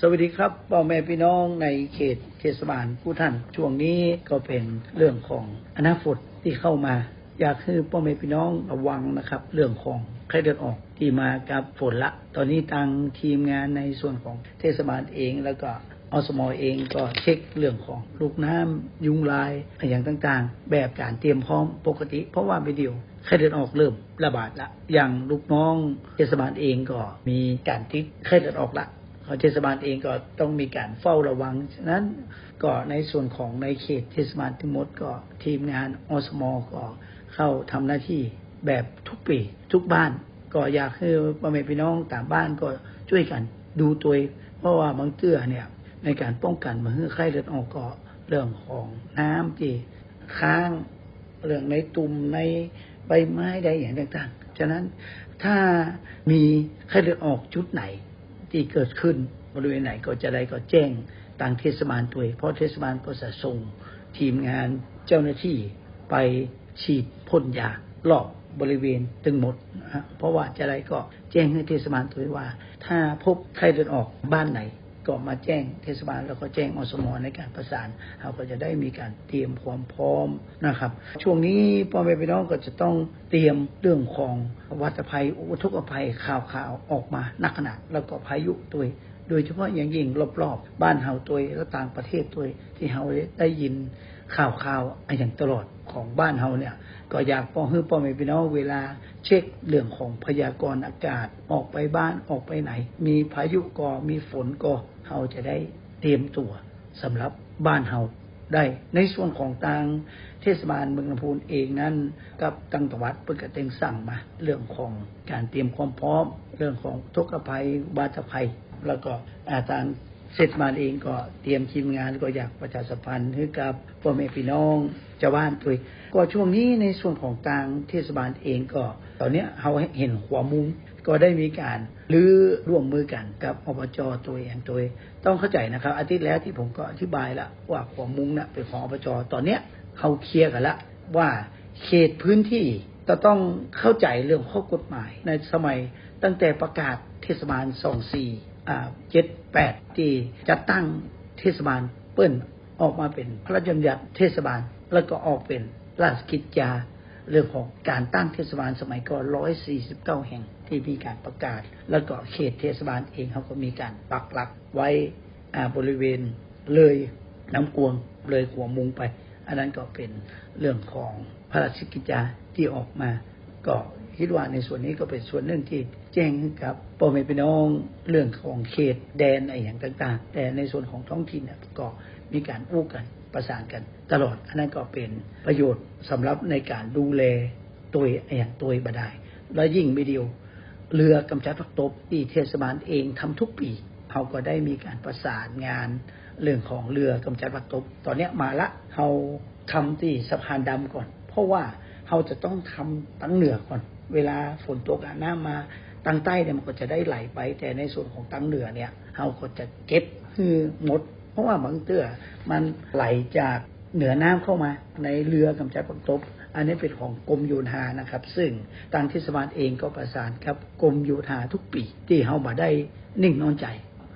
สวัสดีครับพ่อแม่พี่น้องในเขตเทศบาลผู้ท่าน ช่วงนี้ก็เป็นเรื่องของอนาฝนที่เข้ามา อยากให้พ่อแม่พี่น้องระวังนะครับ เรื่องของไข้เลือดออกที่มากับฝนละ ตอนนี้ทางทีมงานในส่วนของเทศบาลเองแล้วก็อสมอเองก็เช็คเรื่องของลูกน้ำยุงลายอย่างต่างๆ แบบการเตรียมพร้อมปกติ เพราะว่าไม่เดียวไข้เลือดออกเริ่มระบาดละอย่างลูกน้องเทศบาลเองก็มีการติดไข้เลือดออกละ เทศบาลเองก็ต้องมีการเฝ้าระวัง ฉะนั้นก็ในส่วนของในเขตเทศบาลทั้งหมดก็ทีมงานอสมก็เข้าทำหน้าที่แบบทุกปีทุกบ้าน ก็อยากให้พ่อแม่พี่น้องต่างบ้านก็ช่วยกันดูตัว เพราะว่าบางเตื้อเนี่ยในการป้องกันมาเมื่อไข้เลือดออกก็เรื่องของน้ำที่ค้างเรื่องในตุ่มในใบไม้ใดอย่างต่างๆ ฉะนั้นถ้ามีไข้เลือดออกจุดไหน ที่เกิดขึ้นบริเวณไหนก็จะได้ก็แจ้งต่างเทศบาลตัวเพราะเทศบาลก็จะส่งทีมงานเจ้าหน้าที่ไปฉีดพ่นยารอบบริเวณทั้งหมดนะเพราะว่าจะได้ก็แจ้งให้เทศบาลตัวว่า ถ้าพบใครเดินออกบ้านไหน ก็มาแจ้งเทศบาลแล้วก็แจ้งอสมในการประสานเราก็จะได้มีการเตรียมความพร้อมนะครับ ช่วงนี้พ่อแม่พี่น้องก็จะต้องเตรียมเรื่องของวัตภัยอุทกภัยข่าวข่าวออกมานักขนาดแล้วก็พายุตัวโดยเฉพาะอย่างยิ่งรอบๆ บ้านเฮาตัวแล้วต่างประเทศตัวที่เฮาได้ยินข่าวข่าวอย่างตลอดของบ้านเฮาเนี่ย ก็อยากป้องให้พ่อแม่พี่น้องเวลาเช็คเรื่องของพยากรณ์อากาศออกไปบ้านออกไปไหน มีพายุก็มีฝนก็ เฮาจะได้เตรียมตัวสำหรับบ้านเฮาได้ ในส่วนของทางเทศบาลเมืองลำพูนเองนั้นกับตังตวัดเปิดกระเตงสั่งมา เรื่องของการเตรียมความพร้อม เรื่องของทุกภัย บาตภัย แล้วก็อาทาง เทศบาเองก็เตรียมทีมงานก็อยากประชาสัมพันธ์ให้กับพ่อแม่พี่น้องชาวบ้านตัวยก็ช่วงนี้ในส่วนของทางเทศบาลเองก็ ตอนนี้เราเห็นหัวมุงก็ได้มีการรื้อร่วมมือกันกับอบจตัวเองตัวต้องเข้าใจนะครับ อาทิตย์แล้วที่ผมก็อธิบายแล้วว่าหัวมุงนะ่ะเป็นของอบจตอนเนี้ยเขาเคลียร์กันละว่าเขตพื้นที่จะต้องเข้าใจเรื่องข้อกฎหมายในสมัยตั้งแต่ประกาศเทศบาลสองสี่ เจ็ดแปดที่จัดตั้งเทศบาลเปิ้นออกมาเป็นพระราชบัญญัติเทศบาลแล้วก็ออกเป็นราชกิจจาเรื่องของการตั้งเทศบาลสมัยก่อนร้อยสี่สิบเก้าแห่งที่มีการประกาศ แล้วก็เขตเทศบาลเองเขาก็มีการปักหลักไว้บริเวณเลยน้ำกวงเลยหัวมุงไป อันนั้นก็เป็นเรื่องของพระราชกิจจาที่ออกมา ก็คิดว่าในส่วนนี้ก็เป็นส่วนหนึ่งที่ แจ้งกับพ่อแม่พี่น้องเรื่องของเขตแดนอะไรอย่างต่าง ๆ แต่ในส่วนของท้องถิ่นเนี่ยก็มีการอู้กันประสานกัน ตลอดอันนั้นก็เป็นประโยชน์สำหรับในการดูแลตัวอย่างตัวบดายและยิ่งไม่เดียวเรือกำจัดผักตบที่เทศบาลเองทำทุกปีเขาก็ได้มีการประสานงานเรื่องของเรือกำจัดผักตบตอนนี้มาละเขาทำที่สะพานดำก่อน เพราะว่าเขาจะต้องทำตั้งเหนือก่อน เวลาฝนตกน้ำมา ตั้งใต้เนี่ยมันก็จะได้ไหลไป แต่ในส่วนของตั้งเหนือเนี่ยเขาก็จะเก็บคือหมด เพราะว่าบางเตื้อมันไหลจากเหนือน้ำเข้ามาในเรือกำจัดผักตบ อันนี้เป็นของกรมโยธานะครับ ซึ่งทางเทศบาลเองก็ประสานกับกรมโยธาทุกปีที่เขามาได้นิ่งนอนใจ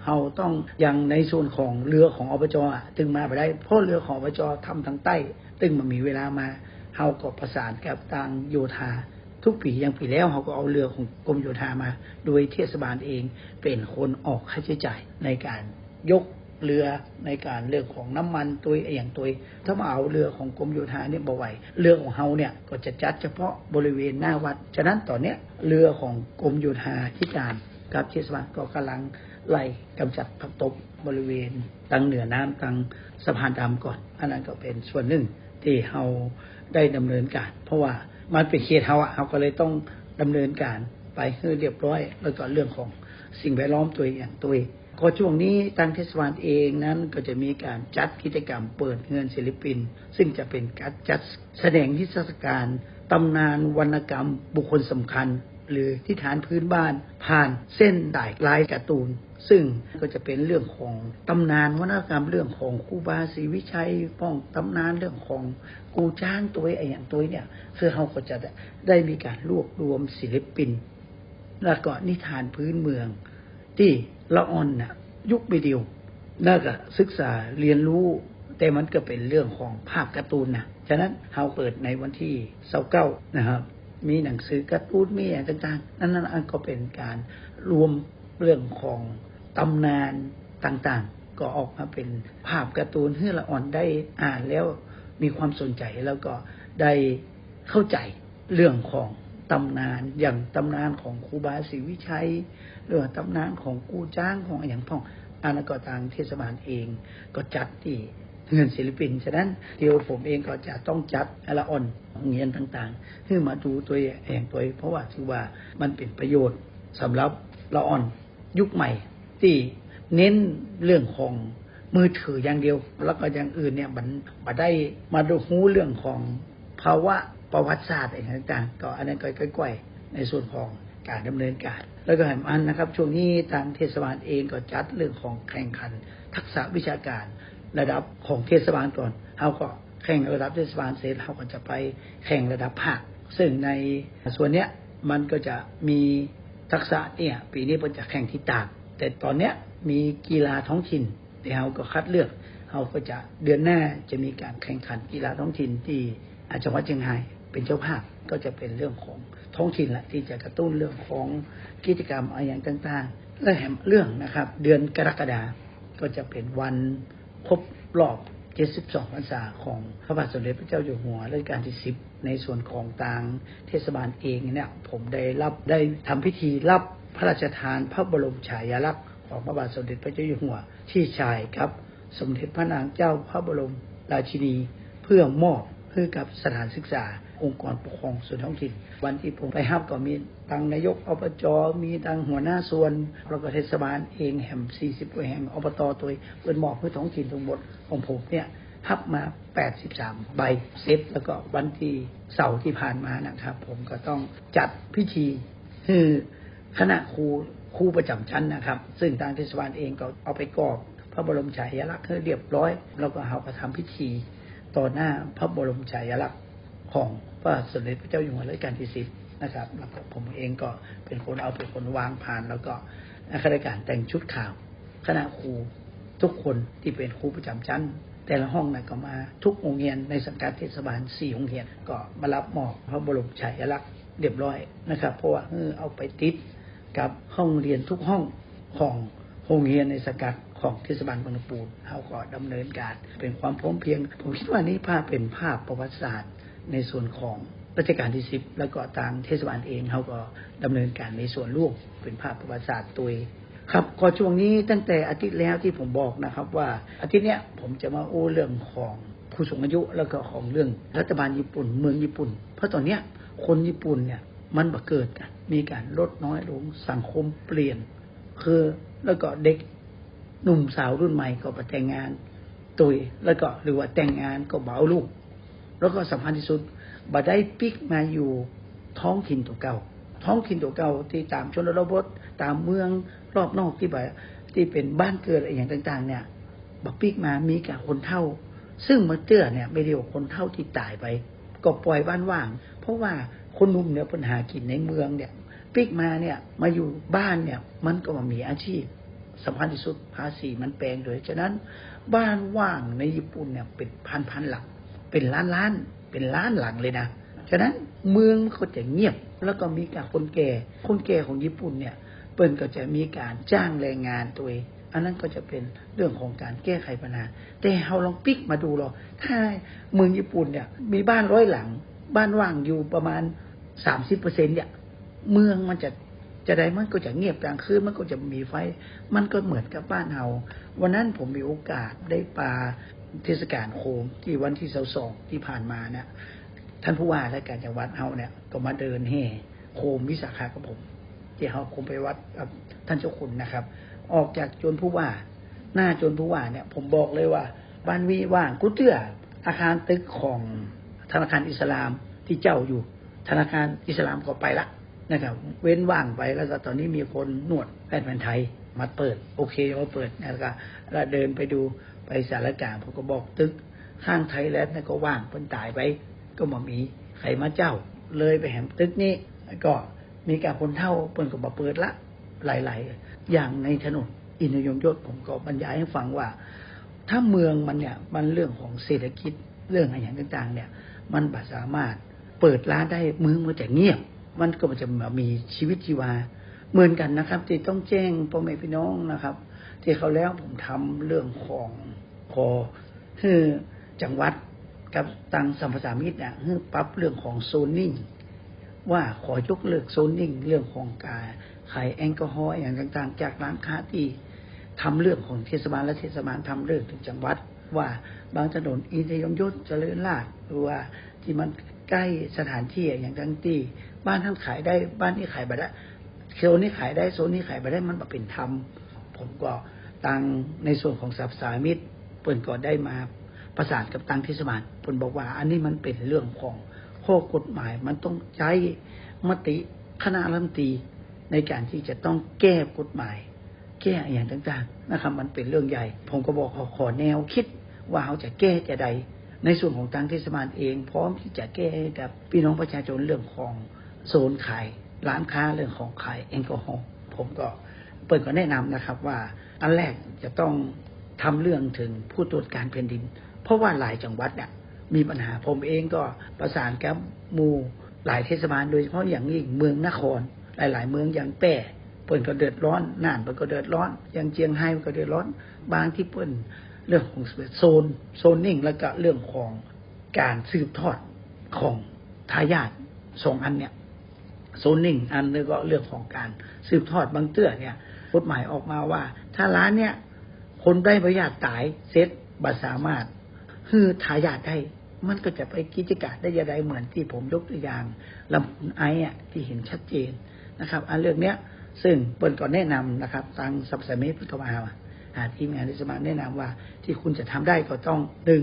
เราต้องอยังในส่วนของเรือของอบจตึงมาไปได้เพราะเรือของอบจทำทางใต้ ตึงมันมีเวลามาเราก็ประสานกับทางโยธา ทุกปียังปีแล้วเขาก็เอาเรือของกรมโยธามา โดยเทศบาลเองเป็นคนออกค่าใช้จ่ายในการยกเรือในการเรื่องของน้ำมันตัวอย่างตัวถ้ามาเอาเรือของกรมโยธาเนี่ยบ่ไหวเรือของเฮาเนี่ยก็จะจัดเฉพาะบริเวณหน้าวัด ฉะนั้นตอนเนี้ยเรือของกรมโยธาที่การกับเทศบาลก็กำลังไล่กำจัดผักตบบริเวณตังเหนือน้ำตังสะพานดำก่อน อันนั้นก็เป็นส่วนหนึ่งที่เฮาได้ดำเนินการ เพราะว่า มันเป็นเขตเฮาอะเฮาก็เลยต้องดำเนินการไปให้เรียบร้อย แล้วก็เรื่องของสิ่งแวดล้อมตัวอย่างตัวก็ช่วงนี้ทางเทศบาลเองนั้นก็จะมีการจัดกิจกรรมเปิดเงินศิลปิน ซึ่งจะเป็นการจัดแสดงนิทรรศการตำนานวรรณกรรมบุคคลสำคัญ หรือที่ฐานพื้นบ้าน ผ่านเส้นด่ายลายการ์ตูน ซึ่งก็จะเป็นเรื่องของตำนานวรรณกรรมเรื่องของครูบาศรีวิชัยป้องตำนานเรื่องของกูจ้างตัวไอ้อย่างตัวเนี่ยเพื่อเขาก็จะได้มีการรวบรวมศิลปิน แล้วก็นิทานพื้นเมือง ที่ละอ่อนน่ะยุควิดีโอน่าก็ศึกษาเรียนรู้แต่มันก็เป็นเรื่องของภาพการ์ตูนนะ ฉะนั้นเราเปิดในวันที่เสาเก้านะครับ มีหนังสือการ์ตูนมีอะไรต่างๆ นั่นนั่นก็เป็นการรวมเรื่องของตำนานต่างๆ ก็ออกมาเป็นภาพการ์ตูนให้ละอ่อนได้อ่านแล้วมีความสนใจแล้วก็ได้เข้าใจเรื่องของตำนานอย่างตำนานของครูบาศรีวิชัยหรือตำนานของกูจ้างของอย่างพ่องอันก็ทางเทศบาลเอง ก็จัดที่ เงินศิลปิน ฉะนั้นเดียวผมเองก็จะต้องจัดละอ่อนเงียนต่างๆเพื่อมาดูตัวเองตัวเพราะว่าถือว่ามันเป็นประโยชน์สำหรับละอ่อนยุคใหม่ ที่เน้นเรื่องของมือถืออย่างเดียว แล้วก็อย่างอื่นเนี่ยมันมาได้มาดูหูเรื่องของภาวะประวัติศาสตร์อะไรต่างๆ ก็อันนั้นก็ก้อยๆในส่วนของการดำเนินการ แล้วก็แหมอันนะครับ ช่วงนี้ทางเทศบาลเองก็จัดเรื่องของแข่งขัน ทักษะวิชาการ ระดับของเทศบาลก่อนเขาก็แข่งระดับเทศบาลเสร็จเขาก็จะไปแข่งระดับภาคซึ่งในส่วนเนี้ยมันก็จะมีทักษะเนี่ยปีนี้มันจะแข่งที่ตากแต่ตอนเนี้ยมีกีฬาท้องถิ่นเดี๋ยวเราก็คัดเลือกเราก็จะเดือนหน้าจะมีการแข่งขันกีฬาท้องถิ่นที่จังหวัดเชียงรายเป็นเจ้าภาพก็จะเป็นเรื่องของท้องถิ่นแหละที่จะกระตุ้นเรื่องของกิจกรรมอะไรอย่างต่าง ๆ และแหมเรื่องนะครับ เดือนกรกฎาก็จะเป็นวัน ครบรอบ 72 พรรษาของพระบาทสมเด็จพระเจ้าอยู่หัวรัชกาลที่ 10 ในส่วนของทางเทศบาลเองเนี่ยผมได้รับได้ทำพิธีรับพระราชทานพระบรมฉายาลักษณ์ของพระบาทสมเด็จพระเจ้าอยู่หัวที่ชายครับ สมเด็จพระนางเจ้าพระบรมราชินี เพื่อมอบให้กับสถานศึกษา องค์กรปกครองส่วนท้องถิ่น วันที่ผมไปฮับก็มีทางนายกอบจมีทางหัวหน้าส่วนแล้วก็เทศบาลเองแห่ง40กว่าแห่งอบตตัวเป็นมอบให้ท้องถิ่นทั้งหมดของผมเนี่ยฮับมา 83 ใบเซตแล้วก็วันที่เสาร์ที่ผ่านมานะครับ ผมก็ต้องจัดพิธีคือคณะครูครูประจำชั้นนะครับ ซึ่งทางเทศบาลเองก็เอาไปกรอบพระบรมฉายาลักษณ์ให้เรียบร้อย แล้วก็เอาไปทำพิธีต่อหน้าพระบรมฉายาลักษณ์ของ พระสมเด็จพระเจ้าอยู่หัวรัชกาลที่สิบนะครับแล้วก็ผมเองก็เป็นคนเอาเป็นคนวางผ่านแล้วก็ข้าราชการแต่งชุดขาวคณะครูทุกคนที่เป็นครูประจำชั้น แต่ละห้องนะก็มาทุกโรงเรียนในสังกัดเทศบาลสี่โรงเรียนก็มารับมอบพระบรมฉายาลักษณ์เรียบร้อยนะครับ เพราะว่าเออเอาไปติดกับห้องเรียนทุกห้องของโรงเรียนในสังกัดของเทศบาลบางปูนเขาก็ดำเนินการเป็นความพร้อมเพียง ผมคิดว่านี้ภาพเป็นภาพประวัติศาสตร์ ในส่วนของรัชกาลที่สิบแล้วก็ทางเทศบาลเองเขาก็ดำเนินการในส่วนร่วมเป็นภาพประวัติศาสตร์ตัวครับก็ช่วงนี้ตั้งแต่อาทิตย์แล้วที่ผมบอกนะครับ ว่าอาทิตย์เนี้ยผมจะมาโอ้เรื่องของผู้สูงอายุแล้วก็ของเรื่องรัฐบาลญี่ปุ่นเมืองญี่ปุ่น เพราะตอนเนี้ยคนญี่ปุ่นเนี่ยมันบัเกิดกันมีการลดน้อยลงสังคมเปลี่ยน คือแล้วก็เด็กหนุ่มสาวรุ่นใหม่ก็ไปแต่งงานตุยแล้วก็หรือว่าแต่งงานก็เบาลูก แล้วก็สำคัญที่สุดบ่ได้ปิกมาอยู่ท้องถิ่นตัวเก่า ท้องถิ่นตัวเก่าที่ตามชนบทตามเมืองรอบนอกที่แบบที่เป็นบ้านเกิดอะไรอย่างต่าง ๆ เนี่ยบักปิกมามีกับคนเท่า ซึ่งมาเตื้อเนี่ย ไม่เรียวคนเท่าที่ตายไป ก็ปล่อยบ้านว่าง เพราะว่าคนหนุ่มเนี่ยปัญหากินในเมืองเนี่ย ปิกมาเนี่ยมาอยู่บ้านเนี่ย มันก็มามีอาชีพสำคัญที่สุดภาษีมันแปลงโดยฉะนั้น บ้านว่างในญี่ปุ่นเนี่ยเป็นพันพันหลัง เป็นล้านล้านเป็นล้านหลังเลยนะ ฉะนั้นเมืองก็จะเงียบ แล้วก็มีการคนแก่ คนแก่ของญี่ปุ่นเนี่ย เปิ้นก็จะมีการจ้างแรงงานตัวเองอันนั้นก็จะเป็นเรื่องของการแก้ไขปัญหา แต่เราลองปิกมาดูเราถ้าเมืองญี่ปุ่นเนี่ย มีบ้านร้อยหลัง บ้านว่างอยู่ประมาณสามสิบเปอร์เซ็นต์เนี่ย เมืองมันจะจะได้มันก็จะเงียบกลางคืนมันก็จะมีไฟ มันก็เหมือนกับบ้านเฮาวันนั้นผมมีโอกาสได้ปลา เทศกาลโคมที่วันที่เสาสองที่ผ่านมาเนี่ยท่านผู้ว่าและการจังหวัดเฮาเนี่ยก็มาเดินแห่โคมวิสาขากับผม ที่เฮาคงไปวัดกับท่านเจ้าคุณนะครับ ออกจากจนผู้ว่า หน้าจนผู้ว่าเนี่ย ผมบอกเลยว่าบ้านวีว่างกุเตื้ออาคารตึกของธนาคารอิสลามที่เจ้าอยู่ ธนาคารอิสลามก็ไปละนะครับ เว้นว่างไปแล้วก็ตอนนี้มีคนนวดแพทย์แผนไทยมาเปิด โอเคมาเปิดนะครับแล้วเดินไปดู สารกลางผมก็บอกตึกข้างไทยแล้วนี่ก็ว่างเพิ่นตายไป ก็มามีใครมาเจ้า เลยไปแหมตึกนี้ก็มีการคนเท่าเปิ่นก็มาเปิดละหลาย ๆ อย่างในถนนอินทยงยศผมก็บรรยายให้ฟังว่า ถ้าเมืองมันเนี่ยมันเรื่องของเศรษฐกิจเรื่องอะไรอย่างต่าง ๆ เนี่ย มันบ่สามารถเปิดร้านได้เมืองมันจะเงียบ มันก็มันจะมีชีวิตชีวาเหมือนกันนะครับ ที่ต้องแจ้งพ่อแม่พี่น้องนะครับ ที่เขาแล้วผมทำเรื่องของ ขอคือจังหวัดกับตังสัมภาษามิตรเนี่ยคือปรับเรื่องของโซนนิ่งว่าขอยกเลิกโซนนิ่งเรื่องของการขายแอลกอฮอล์อย่างต่าง ๆ จากร้านค้าที่ทำเรื่องของเทศบาลและเทศบาลทำเรื่องถึงจังหวัด ว่าบางถนนอินทยงยศเจริญราษฎร์หรือว่าที่มันใกล้สถานที่อย่างทั้งที่บ้านท่านขายได้บ้านที่ขายไปได้โซนนี้ขายได้โซนนี้ขายไปได้มันเป็นธรรมผมก็ตังในส่วนของสับสามิตร เปิ่นก็ได้มาประสานกับตังเทศบาลเปิ่นบอกว่า อันนี้มันเป็นเรื่องของข้อกฎหมายมันต้องใช้มติคณะรัฐมนตรีในการที่จะต้องแก้กฎหมาย แก้อย่างต่างๆนะครับ มันเป็นเรื่องใหญ่ ผมก็บอกขอขอแนวคิดว่าเขาจะแก้จะใด ในส่วนของทางเทศบาลเอง พร้อมที่จะแก้กับพี่น้องประชาชนเรื่องของโซนขายร้านค้าเรื่องของขายแอลกอฮอล์ผมก็เปิดก็แนะนำนะครับว่าอันแรกจะต้อง ทำเรื่องถึงผู้ตรวจการแผ่นดิน เพราะว่าหลายจังหวัดเนี่ยมีปัญหาผมเองก็ประสานกับมูหลายเทศบาลโดยเฉพาะอย่างยิ่งเมืองนคร หลาย ๆ เมืองอย่างแป้เปิ่นก็เดือดร้อนน่านเปิ่นก็เดือดร้อนอย่างเจียงไฮ้ก็เดือดร้อน บางที่เปิ่นเรื่องของโซนโซนนิ่งแล้วก็เรื่องของการสืบทอดของทายาทสองอันเนี่ยโซนนิ่งอันนึงก็เรื่องของการสืบทอดบางเตื้อเนี่ยกฎหมายออกมาว่า ถ้าร้านเนี่ย คนได้ประหยัดตายเซ็ตบัสามารถฮือทายาทได้ มันก็จะไปกิจการได้ยังไงเหมือนที่ผมยกตัวอย่างลำไอ้อะที่เห็นชัดเจนนะครับ อันเรื่องเนี้ย ซึ่งเปิดก่อนแนะนำนะครับทางสับสมิตรก็มาหาทีมงานที่สมาแนะนำว่า ที่คุณจะทำได้ก็ต้องหนึ่ง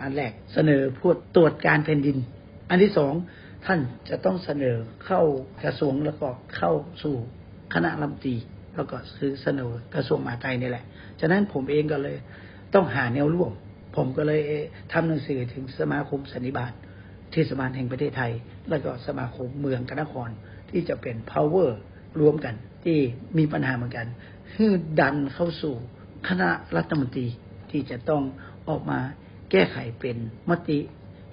อันแรกเสนอพูดตรวจการแผ่นดิน อันที่สองท่านจะต้องเสนอเข้ากระทรวงแล้วก็เข้าสู่คณะรัฐมนตรีแล้วก็คือเสนอกระทรวงมหาดไทยนี่แหละ ฉะนั้นผมเองก็เลย ต้องหาแนวร่วม ผมก็เลยทำหนังสือถึงสมาคมสันนิบาตเทศบาลแห่งประเทศไทย แล้วก็สมาคมเมืองกนครที่จะเป็น power รวมกันที่มีปัญหาเหมือนกันคือดันเข้าสู่คณะรัฐมนตรีที่จะต้องออกมาแก้ไขเป็นมติ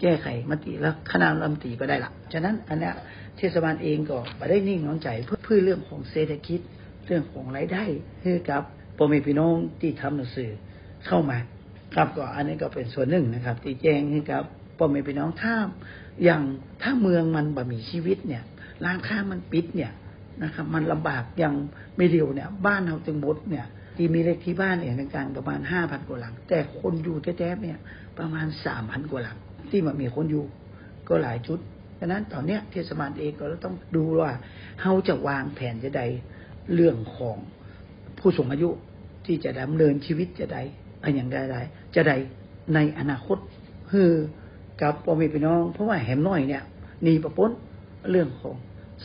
แก้ไขมติแล้วคณะรัฐมนตรีก็ได้ละฉะนั้นอันนี้เทศบาลเองก็ไม่ได้นิ่งนอนใจเพื่อเพื่อเรื่องของเศรษฐกิจเรื่องของรายได้ให้กับ พ่อแม่พี่น้องที่ทำหนังสือเข้ามา ครับก็อันนี้ก็เป็นส่วนหนึ่งนะครับ ที่แจ้งให้กับพ่อแม่พี่น้องถ้าอย่างถ้าเมืองมันบะมีชีวิตเนี่ยร้านค้ามันปิดเนี่ยนะครับ มันลำบากอย่างไม่เดียวเนี่ย บ้านเราจึงหมดเนี่ย ที่มีเลขที่บ้านเนี่ยกลางประมาณห้าพันกว่าหลัง แต่คนอยู่แท้ๆเนี่ย ประมาณสามพันกว่าหลัง ที่มันมีคนอยู่ ก็หลายชุดดังนั้นตอนเนี้ยเทศบาลเองก็ต้องดูว่าเขาจะวางแผนจะใดเรื่องของ ผู้สูงอายุที่จะดำเนินชีวิตจะได้อะไรอย่างใดๆจะได้ในอนาคตคือกับพ่อแม่พี่น้อง เพราะว่าแหมน้อยเนี่ยนีประพ้นเรื่องของ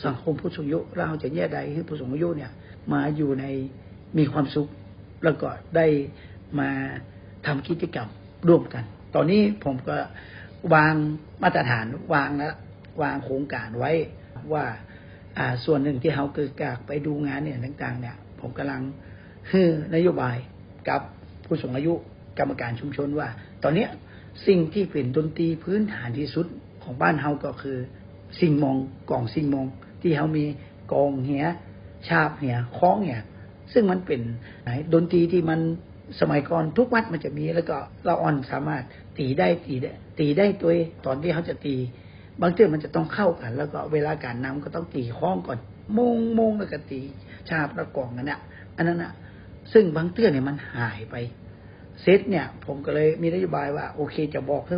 สังคมผู้สูงอายุเราจะแยกใดให้ผู้สูงอายุเนี่ย มาอยู่ในมีความสุขแล้วก็ได้มาทำกิจกรรมร่วมกัน ตอนนี้ผมก็วางมาตรฐานวางแล้ววางโครงการไว้ว่าอ่าส่วนหนึ่งที่เขาเกิดกากไปดูงานเนี่ยต่าง ๆ เนี่ย ผมกำลังคือนโยบายกับผู้สูงอายุกรรมการชุมชนว่า ตอนเนี้ยสิ่งที่เป็นดนตรีพื้นฐานที่สุดของบ้านเฮาก็คือ สิ่งมองกล่องสิ่งมอง ที่เขามีกองเหียชาบเหียคล้องเนี่ยซึ่งมันเป็นไหนดนตรีที่มันสมัยก่อนทุกวัดมันจะมีแล้วก็เราอ่อนสามารถตีได้ตีได้ ตีได้ตัวตอนที่เขาจะตี บางเทื่อมันจะต้องเข้ากัน แล้วก็เวลาการนำก็ต้องตีคล้องก่อนมงมงแล้วก็ตี ชาบแล้วกองนั่นแหละอันนั้นอะ ซึ่งบางเตื้อเนี่ยมันหายไปเซตเนี่ย ผมก็เลยมีนโยบายว่า โอเคจะบอกให้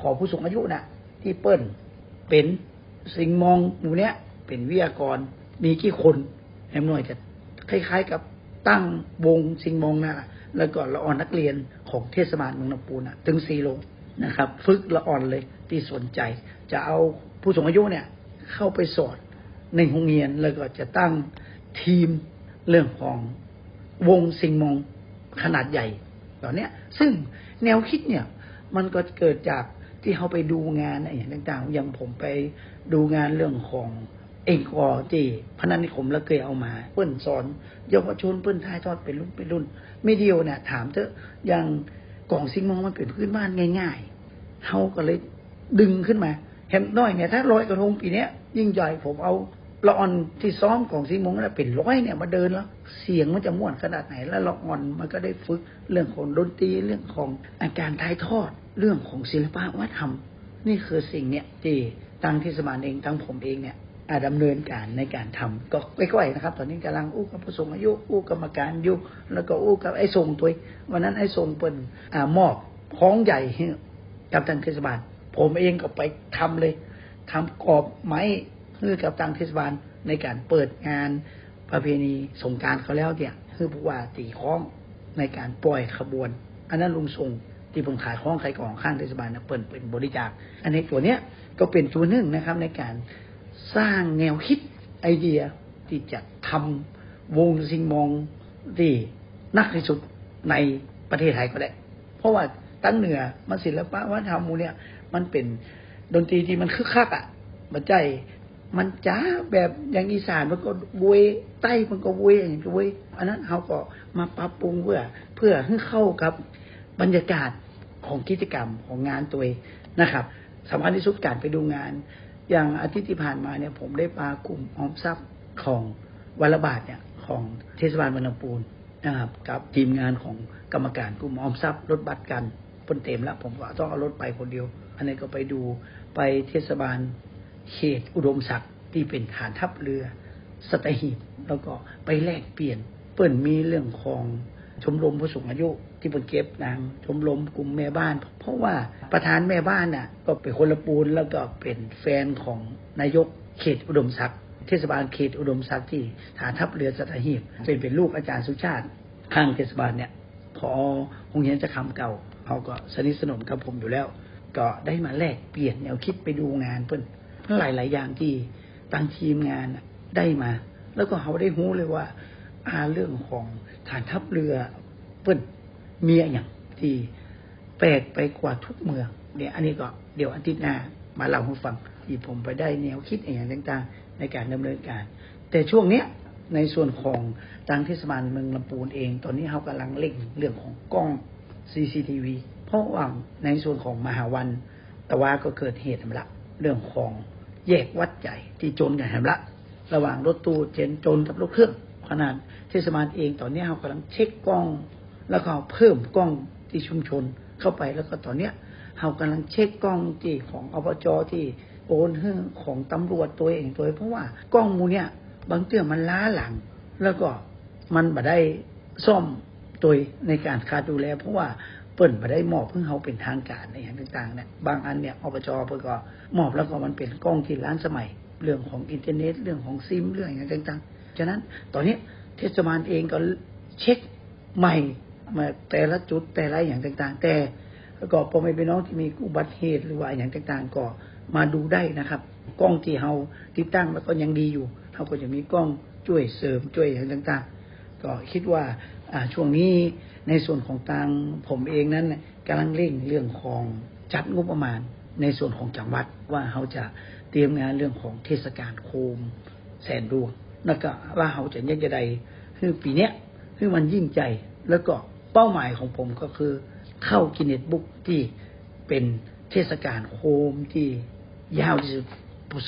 ขอผู้สูงอายุนะ่ะ ที่เปิ้ลเป็นสิงมองหมู่เนี้ย เป็นวิทยากร มีกี่คนแอมหน่อยจะคล้ายๆกับตั้งวงสิงมองนะ่ะแล้วก็ละอ่อนนักเรียนของเทศบาลเมืองลำพูนนะถึงสี่ลงนะครับ ฝึกละอ่อนเลยที่สนใจ จะเอาผู้สูงอายุเนี่ย เข้าไปสอนในโรงเรียนแล้วก็จะตั้ง ทีมเรื่องของวงสิงมองขนาดใหญ่ตอนนี้ซึ่งแนวคิดเนี่ย มันก็เกิดจากที่เขาไปดูงานอย่างต่าง ๆ อย่างผมไปดูงานเรื่องของเองก็ที่พนันนิคมแล้วเคยเอามาเปิ้นสอนเยาวชนเปิ้นทายทอดเป็นรุ่นเป็นรุ่น ไม่เดียวเนี่ยถามเถอะอย่างกล่องซิงมองมันเป็นพื้นบ้านง่ายๆเฮาก็เลยดึงขึ้นมาแฮมน้อยเนี่ยถ้าร้อยกระทงปีเนี้ยยิ่งใหญ่ผมเอา ละอ่อนที่ซ้อมของซิงมงแล้วเป็นร้อยเนี่ยมาเดินแล้ว เสียงมันจะม่วนขนาดไหน แล้วละอ่อนมันก็ได้ฝึกเรื่องของดนตรีเรื่องของอาการถ่ายทอดเรื่องของศิลปะวัฒนธรรม นี่คือสิ่งเนี่ยที่ทางเทศบาลเองทั้งผมเองเนี่ยอาดำเนินการในการทำก็ใกล้ๆนะครับ ตอนนี้กำลังอู้กับผู้สูงอายุอู้กรรมการอยู่แล้วก็อู้กับไอ้ทรงตัววันนั้นไอ้ทรงเป็นอ่ามอบของใหญ่กับทางเทศบาลผมเองก็ไปทำเลยทำกรอบไม้ เพื่อกับทางเทศบาลในการเปิดงานประเพณีสงการเขาแล้วเนี่ยคือผู้ว่าตีคล้องในการปล่อยขบวน อันนั้นลุงทรงที่ผมขายของขายกล่องข้างเทศบาลนะเปิดเป็นบริจาค อันนี้ตัวเนี้ยก็เป็นตัวหนึ่งนะครับในการสร้างแนวคิดไอเดียที่จะทำวงซิงมองที่นักที่สุดในประเทศไทยก็ได้ เพราะว่าตั้งเหนือมันศิลปะวัฒนธรรมมูเนี่ยมันเป็นดนตรีที่มันคึกคักอะมันใจ มันจ้าแบบอย่างอีสานมันก็บวยใต้มันก็บวยอย่างก็บวยอันนั้นเขาก็มาปรับปรุงเพื่อ เพื่อให้เข้ากับบรรยากาศของกิจกรรมของงานตัวเองนะครับสำคัญที่สุดการไปดูงาน อย่างอาทิตย์ที่ผ่านมาเนี่ยผมได้ปากลุ่มออมทรัพย์ของวัลบาทเนี่ยของเทศบาลบรรณปูนนะครับกับทีมงานของกรรมการกลุ่มออมทรัพย์รถบัตรกันปนเต็มแล้วผมก็ต้องเอารถไปคนเดียว อันนี้ก็ไปดูไปเทศบาล เขตอุดมศักดิ์ที่เป็นฐานทัพเรือสตหีบแล้วก็ไปแลกเปลี่ยน เปิ่นมีเรื่องของชมรมผู้สูงอายุที่เปิ่นเก็บนางชมรมกลุ่มแม่บ้าน เพราะว่าประธานแม่บ้านน่ะก็เป็นคนละปูนแล้วก็เป็นแฟนของนายกเขตอุดมศักดิ์เทศบาลเขตอุดมศักดิ์ที่ฐานทัพเรือสตหีบเป็นเป็นลูกอาจารย์สุชาติข้างเทศบาลเนี่ยพอโรงเรียนจะคำเก่าเขาก็สนิทสนมกับผมอยู่แล้ว ก็ได้มาแลกเปลี่ยนแนวคิดไปดูงานเพิ่น หลายหลายอย่างที่ทางทีมงานได้มา แล้วก็เขาได้รู้เลยว่าอาเรื่องของฐานทัพเรือเพิ่นมีอย่างที่แปลกไปกว่าทุกเมืองเนี่ยอันนี้ก็เดี๋ยวอาทิตย์หน้ามาเล่าให้ฟังที่ผมไปได้แนวคิดอย่างต่างๆ ในการดำเนินการ แต่ช่วงเนี้ยในส่วนของทางเทศบาลเมืองลำปูนเอง ตอนนี้เขากำลังเล่งเรื่องของกล้อง CCTV เพราะว่าในส่วนของมหาวัน แต่ว่าก็เกิดเหตุมาละ เรื่องของแยกวัดใหญ่ที่จนกันแหมละ ระหว่างรถตู้เจนจนกับรถเครื่องขนาดเทศบาลเองตอนนี้เขากำลังเช็คกล้อง แล้วก็เพิ่มกล้องที่ชุมชนเข้าไปแล้วก็ตอนเนี้ยเขากำลังเช็คกล้องที่ของอบจที่โอนเรื่อของตำรวจตัวเองตัวเพราะว่ากล้องมูเนี่ยบางเตื้อมันล้าหลัง แล้วก็มันบ่ได้ซ่อมตัวในการคาดูแล เพราะว่า เปิ่นมาได้มอบเพื่อเขาเป็นทางการในอย่างต่างๆเนี่ยบางอันเนี่ยอบจเพิ่นก็มอบแล้วก็มันเป็นกล้องที่ล้านสมัย เรื่องของอินเทอร์เน็ต เรื่องของซิมเรื่องอย่างต่างๆ ฉะนั้นตอนนี้เทศบาลเองก็เช็คใหม่มาแต่ละจุดแต่ละอย่างต่างๆ แต่ก็พอไม่เป็นน้องที่มีอุบัติเหตุหรือว่าอย่างต่างๆ ก็มาดูได้นะครับ กล้องที่เราติดตั้งแล้วก็ยังดีอยู่เขาก็จะมีกล้องช่วยเสริมช่วยอย่างต่าง ๆ ก็คิดว่าช่วงนี้ ในส่วนของทางผมเองนั้นกำลังเร่งเรื่องของจัดงบประมาณ ในส่วนของจังหวัดว่าเขาจะเตรียมงานเรื่องของเทศกาลโคมแสนดวงแล้วก็ว่าเขาจะยังจะใดคือปีเนี้ยคือมันยิ่งใจแล้วก็เป้าหมายของผมก็คือเข้ากินเน็ตบุ๊กที่เป็นเทศกาลโคมที่ยาวที่สุด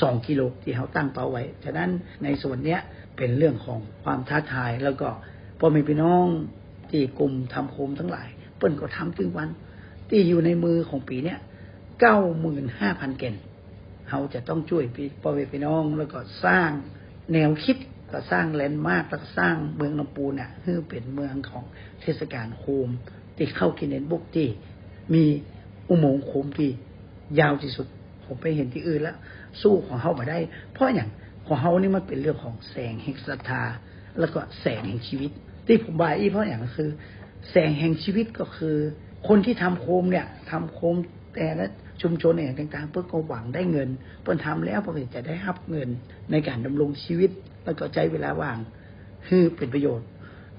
สองกิโลที่เขาตั้งเป้าไว้ ฉะนั้นในส่วนเนี้ยเป็นเรื่องของความท้าทายแล้วก็พ่อแมีพี่น้อง ที่กลุ่มทำโคมทั้งหลาย เปิ้นก็ทำถึงวัน ที่อยู่ในมือของปีเนี้ยเก้าหมื่นห้าพันเกนเขาจะต้องช่วยพี่พ่อแม่พี่น้องแล้วก็สร้างแนวคิดก็สร้างแลนด์มาร์กแล้วก็สร้างเมืองลำปูนเนี่ยให้เป็นเมืองของเทศกาลโคมที่เข้ากินเนบุกที่มีอุโมงค์โคมที่ยาวที่สุด ผมไปเห็นที่อื่นแล้ว สู้ของเขามาได้ เพราะอย่างของเขานี่มันเป็นเรื่องของแสงแห่งศรัทธา แล้วก็แสงแห่งชีวิต ที่ผมบายอีเพราะอย่างก็คือ แสงแห่งชีวิตก็คือ คนที่ทำโคมเนี่ยทำโคมแต่ละชุมชนเนี่ยต่างๆ เพื่อก็หวังได้เงินเพื่อทำแล้วเพื่อจะได้รับเงินในการดำรงชีวิต แล้วก็ใจเวลาว่างคือเป็นประโยชน์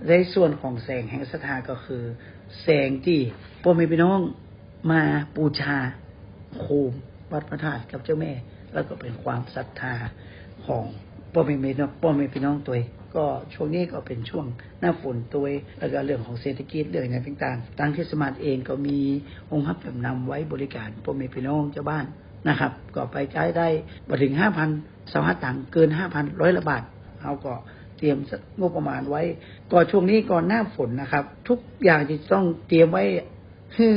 ในส่วนของแสงแห่งศรัทธาก็คือ แสงที่พ่อแม่พี่น้องมาบูชาโคมวัดพระธาตุกับเจ้าแม่ แล้วก็เป็นความศรัทธาของ พ่อแม่พี่น้องพ่อแม่พี่น้องตัวก็ช่วงนี้ก็เป็นช่วงหน้าฝนตัวเองแล้วก็เรื่องของเศรษฐกิจเรื่องอะไรต่างๆทางเทศบาลเองก็มีองค์รับจำนำไว้บริการพ่อแม่พี่น้องเจ้าบ้านนะครับ ก็ไปใช้ได้บ่ถึงห้าพันสวัสตังเกินห้าพันร้อยละบาทเราก็เตรียมงบประมาณไว้ ก็ช่วงนี้ก่อนหน้าฝนนะครับ ทุกอย่างจะต้องเตรียมไว้คือ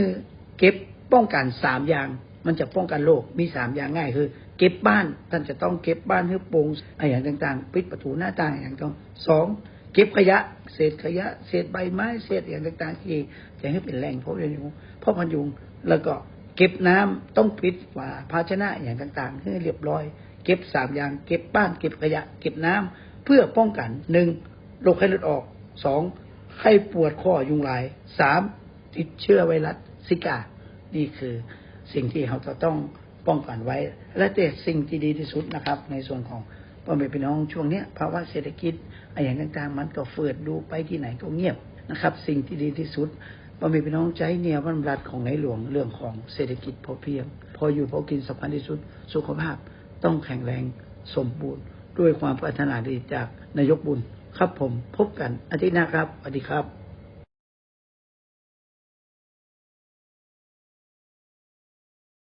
เก็บป้องกันสามอย่าง มันจะป้องกันโรคมีสามอย่างง่ายคือ เก็บบ้าน ท่านจะต้องเก็บบ้านให้โปร่งอะไรอย่างต่างๆ ปิดประตูหน้าต่างอย่างต้องสองเก็บขยะ เศษขยะ เศษใบไม้ เศษอย่างต่างๆ ที่จะให้เป็นแหล่งเพาะพันยุงเพาะพันยุงแล้วก็เก็บน้ำต้องปิดฝาภาชนะอย่างต่างๆ ให้เรียบร้อย เก็บสามอย่าง เก็บบ้าน เก็บขยะ เก็บน้ำเพื่อป้องกันหนึ่งโรคไข้เลือดออกสองไข้ปวดข้อยุงลายสามติดเชื้อไวรัสซิกา นี่คือสิ่งที่เราจะต้อง ป้องกันไว้ และแต่สิ่งที่ดีที่สุดนะครับ ในส่วนของพ่อแม่พี่น้องช่วงเนี้ยภาวะเศรษฐกิจอะไรอย่างต่างๆ มันก็เฟืดดูไปที่ไหนก็เงียบนะครับ สิ่งที่ดีที่สุดพ่อแม่พี่น้องใจแนวพระดำรัสของในหลวงเรื่องของเศรษฐกิจพอเพียง พออยู่พอกินสำคัญที่สุด สุขภาพต้องแข็งแรงสมบูรณ์ ด้วยความปรารถนาดีจากนายกบุญครับผมพบกันอาทิตย์หน้าครับสวัสดีครับ